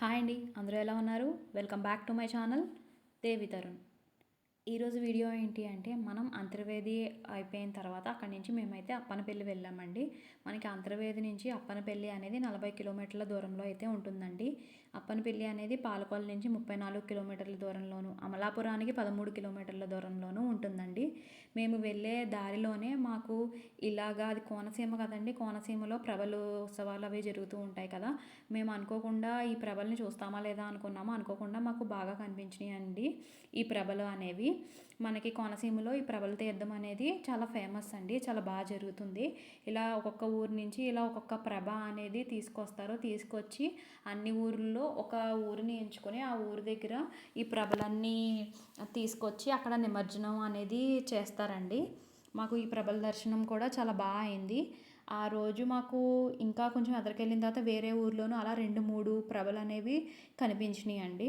Hi అండి అందరూ ఎలా ఉన్నారు? Welcome back to my channel Devi Tarun. ఈరోజు వీడియో ఏంటి అంటే మనం అంతర్వేది అయిపోయిన తర్వాత అక్కడి నుంచి మేమైతే అప్పనపల్లి వెళ్ళామండి. మనకి అంతర్వేది నుంచి అప్పనపల్లి అనేది నలభై కిలోమీటర్ల దూరంలో అయితే ఉంటుందండి. అప్పనపల్లి అనేది పాలకొల నుంచి ముప్పై నాలుగు కిలోమీటర్ల దూరంలోను అమలాపురానికి పదమూడు కిలోమీటర్ల దూరంలోనూ ఉంటుందండి. మేము వెళ్ళే దారిలోనే మాకు ఇలాగా అది కోనసీమ కదండి కోనసీమలో ప్రభలు ఉత్సవాలు అవి జరుగుతూ ఉంటాయి కదా. మేము అనుకోకుండా ఈ ప్రభల్ని చూస్తామా లేదా అనుకున్నాము అనుకోకుండా మాకు బాగా కనిపించినాయి అండి ఈ ప్రభలు అనేవి. మనకి కోనసీమలో ఈ ప్రభల తీర్థం అనేది చాలా ఫేమస్ అండి చాలా బాగా జరుగుతుంది. ఇలా ఒక్కొక్క ఊరు నుంచి ఇలా ఒక్కొక్క ప్రభ అనేది తీసుకొస్తారు. తీసుకొచ్చి అన్ని ఊర్లలో ఒక ఊరిని ఎంచుకొని ఆ ఊరి దగ్గర ఈ ప్రభలన్నీ తీసుకొచ్చి అక్కడ నిమజ్జనం అనేది చేస్తారండి. మాకు ఈ ప్రభల దర్శనం కూడా చాలా బాగా అయింది. ఆ రోజు మాకు ఇంకా కొంచెం ఎదరికెళ్ళిన తర్వాత వేరే ఊర్లోనూ అలా రెండు మూడు ప్రభలు అనేవి కనిపించినాయి అండి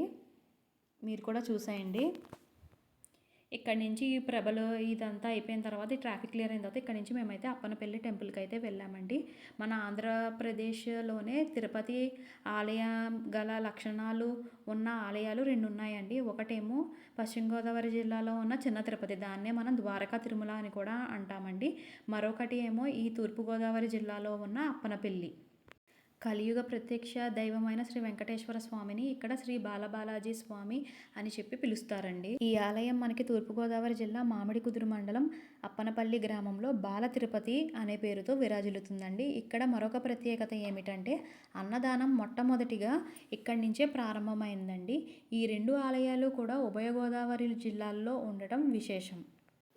మీరు కూడా చూసేయండి. ఇక్కడ నుంచి ఈ ప్రభలు ఇదంతా అయిపోయిన తర్వాత ఈ ట్రాఫిక్ క్లియర్ అయిన తర్వాత ఇక్కడ నుంచి మేమైతే అప్పనపల్లి టెంపుల్కి అయితే వెళ్ళామండి. మన ఆంధ్రప్రదేశ్లోనే తిరుపతి ఆలయం గల లక్షణాలు ఉన్న ఆలయాలు రెండు ఉన్నాయండి. ఒకటేమో పశ్చిమ గోదావరి జిల్లాలో ఉన్న చిన్న తిరుపతి దాన్నే మనం ద్వారకా తిరుమల అని కూడా అంటామండి. మరొకటి ఏమో ఈ తూర్పుగోదావరి జిల్లాలో ఉన్న అప్పనపల్లి. కలియుగ ప్రత్యక్ష దైవమైన శ్రీ వెంకటేశ్వర స్వామిని ఇక్కడ శ్రీ బాలబాలాజీ స్వామి అని చెప్పి పిలుస్తారండి. ఈ ఆలయం మనకి తూర్పుగోదావరి జిల్లా మామిడి కుదురు మండలం అప్పనపల్లి గ్రామంలో బాల తిరుపతి అనే పేరుతో విరాజిల్లుతుందండి. ఇక్కడ మరొక ప్రత్యేకత ఏమిటంటే అన్నదానం మొట్టమొదటిగా ఇక్కడి నుంచే ప్రారంభమైందండి. ఈ రెండు ఆలయాలు కూడా ఉభయ గోదావరి జిల్లాల్లో ఉండటం విశేషం.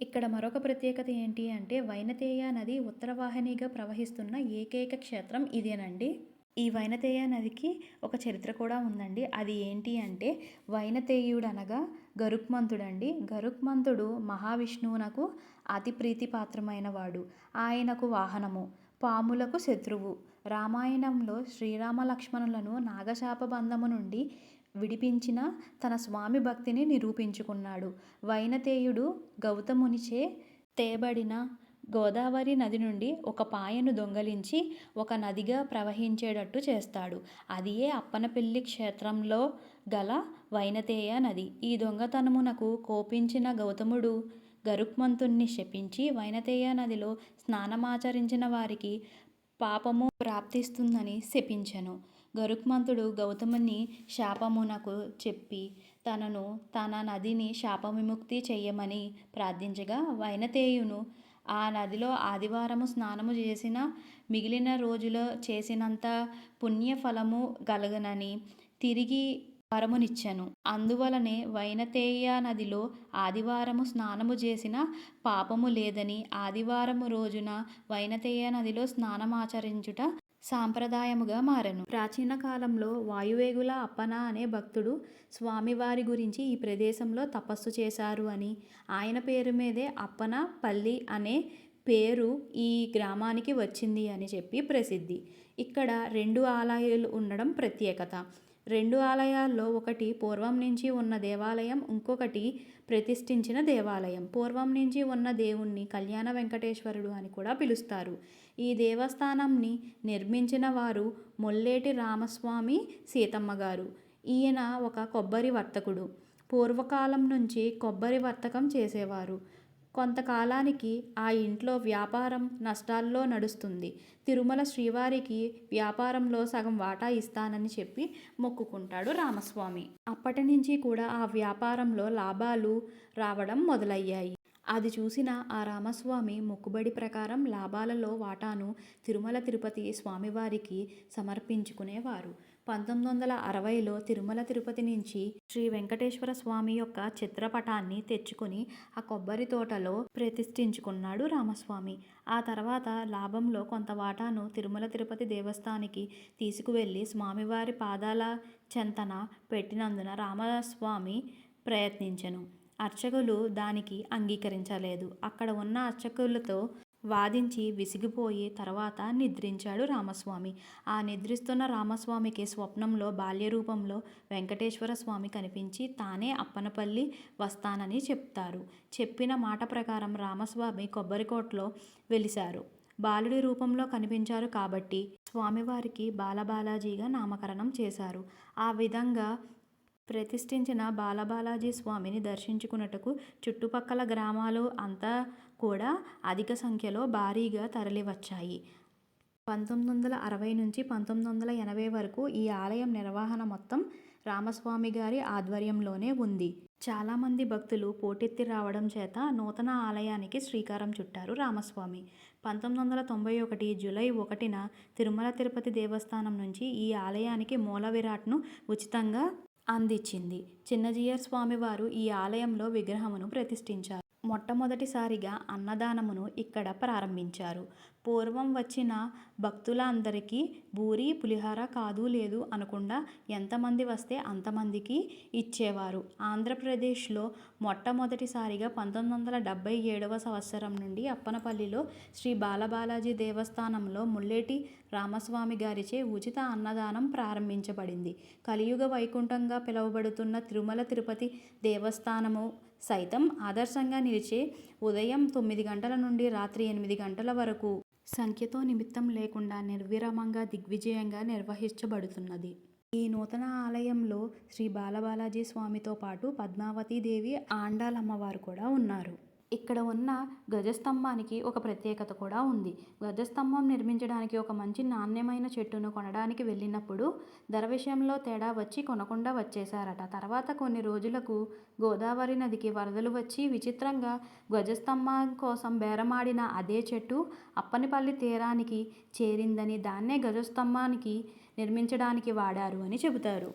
ఇక్కడ మరొక ప్రత్యేకత ఏంటి అంటే వైనతేయ నది ఉత్తరవాహినిగా ప్రవహిస్తున్న ఏకైక క్షేత్రం ఇదేనండి. ఈ వైనతేయ నదికి ఒక చరిత్ర కూడా ఉందండి. అది ఏంటి అంటే వైనతేయుడు అనగా గరుక్మంతుడండి. గరుక్మంతుడు మహావిష్ణువునకు అతి ప్రీతిపాత్రమైన వాడు ఆయనకు వాహనము పాములకు శత్రువు. రామాయణంలో శ్రీరామ లక్ష్మణులను నాగశాప బంధము నుండి విడిపించిన తన స్వామి భక్తిని నిరూపించుకున్నాడు. వైనతేయుడు గౌతమునిచే తేబడిన గోదావరి నది నుండి ఒక పాయను దొంగలించి ఒక నదిగా ప్రవహించేటట్టు చేస్తాడు. అదియే అప్పనపల్లి క్షేత్రంలో గల వైనతేయ నది. ఈ దొంగతనమునకు కోపించిన గౌతముడు గరుక్మంతుణ్ణి శపించి వైనతేయ నదిలో స్నానమాచరించిన వారికి పాపము ప్రాప్తిస్తుందని శపించెను. గరుక్మంతుడు గౌతముని శాపమునకు చెప్పి తనను తన నదిని శాపవిముక్తి చెయ్యమని ప్రార్థించగా వైనతేయును ఆ నదిలో ఆదివారము స్నానము చేసిన మిగిలిన రోజులో చేసినంత పుణ్యఫలము కలగనని తిరిగి వరమునిచ్చెను. అందువలనే వైనతేయ నదిలో ఆదివారము స్నానము చేసిన పాపము లేదని ఆదివారము రోజున వైనతేయ నదిలో స్నానమాచరించుట సాంప్రదాయముగా మారెను. ప్రాచీన కాలంలో వాయువేగుల అప్పన అనే భక్తుడు స్వామివారి గురించి ఈ ప్రదేశంలో తపస్సు చేశారు అని ఆయన పేరు మీదే అప్పన పల్లి అనే పేరు ఈ గ్రామానికి వచ్చింది అని చెప్పి ప్రసిద్ధి. ఇక్కడ రెండు ఆలయాలు ఉండడం ప్రత్యేకత. రెండు ఆలయాల్లో ఒకటి పూర్వం నుంచి ఉన్న దేవాలయం ఇంకొకటి ప్రతిష్ఠించిన దేవాలయం. పూర్వం నుంచి ఉన్న దేవుణ్ణి కళ్యాణ వెంకటేశ్వరుడు అని కూడా పిలుస్తారు. ఈ దేవస్థానంని నిర్మించిన వారు మొల్లేటి రామస్వామి సీతమ్మ గారు ఈయన ఒక కొబ్బరి వర్తకుడు. పూర్వకాలం నుంచి కొబ్బరి వర్తకం చేసేవారు. కొంతకాలానికి ఆ ఇంట్లో వ్యాపారం నష్టాల్లో నడుస్తుంది. తిరుమల శ్రీవారికి వ్యాపారంలో సగం వాటా ఇస్తానని చెప్పి మొక్కుకుంటాడు రామస్వామి. అప్పటి నుంచి కూడా ఆ వ్యాపారంలో లాభాలు రావడం మొదలయ్యాయి. అది చూసిన ఆ రామస్వామి మొక్కుబడి ప్రకారం లాభాలలో వాటాను తిరుమల తిరుపతి స్వామివారికి సమర్పించుకునేవారు. పంతొమ్మిది వందల అరవైలో తిరుమల తిరుపతి నుంచి శ్రీ వెంకటేశ్వర స్వామి యొక్క చిత్రపటాన్ని తెచ్చుకుని ఆ కొబ్బరి తోటలో ప్రతిష్ఠించుకున్నాడు రామస్వామి. ఆ తర్వాత లాభంలో కొంత వాటాను తిరుమల తిరుపతి దేవస్థానికి తీసుకువెళ్ళి స్వామివారి పాదాల చెంతన పెట్టినందున రామస్వామి ప్రయత్నించెను. అర్చకులు దానికి అంగీకరించలేదు. అక్కడ ఉన్న అర్చకులతో వాదించి విసిగిపోయి తర్వాత నిద్రించాడు రామస్వామి. ఆ నిద్రిస్తున్న రామస్వామికి స్వప్నంలో బాల్య రూపంలో వెంకటేశ్వర స్వామి కనిపించి తానే అప్పనపల్లి వస్తానని చెప్తారు. చెప్పిన మాట ప్రకారం రామస్వామి కొబ్బరికోటలో వెలిశారు. బాలుడి రూపంలో కనిపించారు కాబట్టి స్వామివారికి బాలబాలాజీగా నామకరణం చేశారు. ఆ విధంగా ప్రతిష్ఠించిన బాలబాలాజీ స్వామిని దర్శించుకున్నటకు చుట్టుపక్కల గ్రామాలు అంతా కూడా అధిక సంఖ్యలో భారీగా తరలివచ్చాయి. పంతొమ్మిది వందల అరవై నుంచి పంతొమ్మిది వందల ఎనభై వరకు ఈ ఆలయం నిర్వహణ మొత్తం రామస్వామి గారి ఆధ్వర్యంలోనే ఉంది. చాలామంది భక్తులు పోటెత్తి రావడం చేత నూతన ఆలయానికి శ్రీకారం చుట్టారు రామస్వామి. పంతొమ్మిది వందల తొంభై ఒకటి జూలై ఒకటిన తిరుమల తిరుపతి దేవస్థానం నుంచి ఈ ఆలయానికి మూల విరాట్ను ఉచితంగా అందించింది. చిన్నజీయర్ స్వామివారు ఈ ఆలయంలో విగ్రహమును ప్రతిష్ఠించారు. మొట్టమొదటిసారిగా అన్నదానమును ఇక్కడ ప్రారంభించారు. పూర్వం వచ్చిన భక్తులందరికీ బూరి పులిహార కాదు లేదు అనకుండా ఎంతమంది వస్తే అంతమందికి ఇచ్చేవారు. ఆంధ్రప్రదేశ్లో మొట్టమొదటిసారిగా పంతొమ్మిది వందల డెబ్భై ఏడవ సంవత్సరం నుండి అప్పనపల్లిలో శ్రీ బాలబాలాజీ దేవస్థానంలో ముల్లేటి రామస్వామి గారిచే ఉచిత అన్నదానం ప్రారంభించబడింది. కలియుగ వైకుంఠంగా పిలువబడుతున్న తిరుమల తిరుపతి దేవస్థానము సైతం ఆదర్శంగా నిలిచే ఉదయం తొమ్మిది గంటల నుండి రాత్రి ఎనిమిది గంటల వరకు సంఖ్యతో నిమిత్తం లేకుండా నిర్విరామంగా దిగ్విజయంగా నిర్వహించబడుతున్నది. ఈ నూతన ఆలయంలో శ్రీ బాలబాలాజీ స్వామితో పాటు పద్మావతీదేవి ఆండాలమ్మవారు కూడా ఉన్నారు. ఇక్కడ ఉన్న గజస్తంభానికి ఒక ప్రత్యేకత కూడా ఉంది. గజస్తంభం నిర్మించడానికి ఒక మంచి నాణ్యమైన చెట్టును కొనడానికి వెళ్ళినప్పుడు ధర విషయంలో తేడా వచ్చి కొనకుండా వచ్చేసారట తర్వాత కొన్ని రోజులకు గోదావరి నదికి వరదలు వచ్చి విచిత్రంగా గజస్తంభం కోసం బేరమాడిన అదే చెట్టు అప్పనిపల్లి తీరానికి చేరిందని దాన్నే గజస్తంభానికి నిర్మించడానికి వాడారు అని చెబుతారు.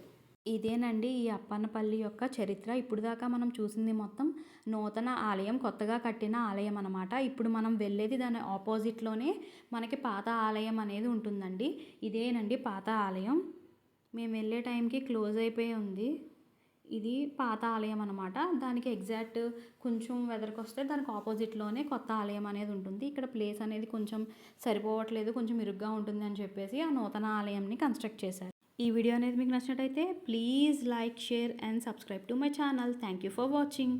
ఇదేనండి ఈ అప్పన్నపల్లి యొక్క చరిత్ర. ఇప్పుడు దాకా మనం చూసింది మొత్తం నూతన ఆలయం కొత్తగా కట్టిన ఆలయం అనమాట ఇప్పుడు మనం వెళ్ళేది దాని ఆపోజిట్లోనే మనకి పాత ఆలయం అనేది ఉంటుందండి. ఇదేనండి పాత ఆలయం. మేము వెళ్ళే టైంకి క్లోజ్ అయిపోయి ఉంది. ఇది పాత ఆలయం అనమాట దానికి ఎగ్జాక్ట్ కొంచెం వెదర్కి వస్తే దానికి ఆపోజిట్లోనే కొత్త ఆలయం అనేది ఉంటుంది. ఇక్కడ ప్లేస్ అనేది కొంచెం సరిపోవట్లేదు కొంచెం ఇరుగ్గా ఉంటుంది అని చెప్పేసి ఆ నూతన ఆలయంని కన్స్ట్రక్ట్ చేశారు. ఈ వీడియో అనేది మీకు నచ్చినట్టయితే please like share and subscribe to my channel. Thank you for watching.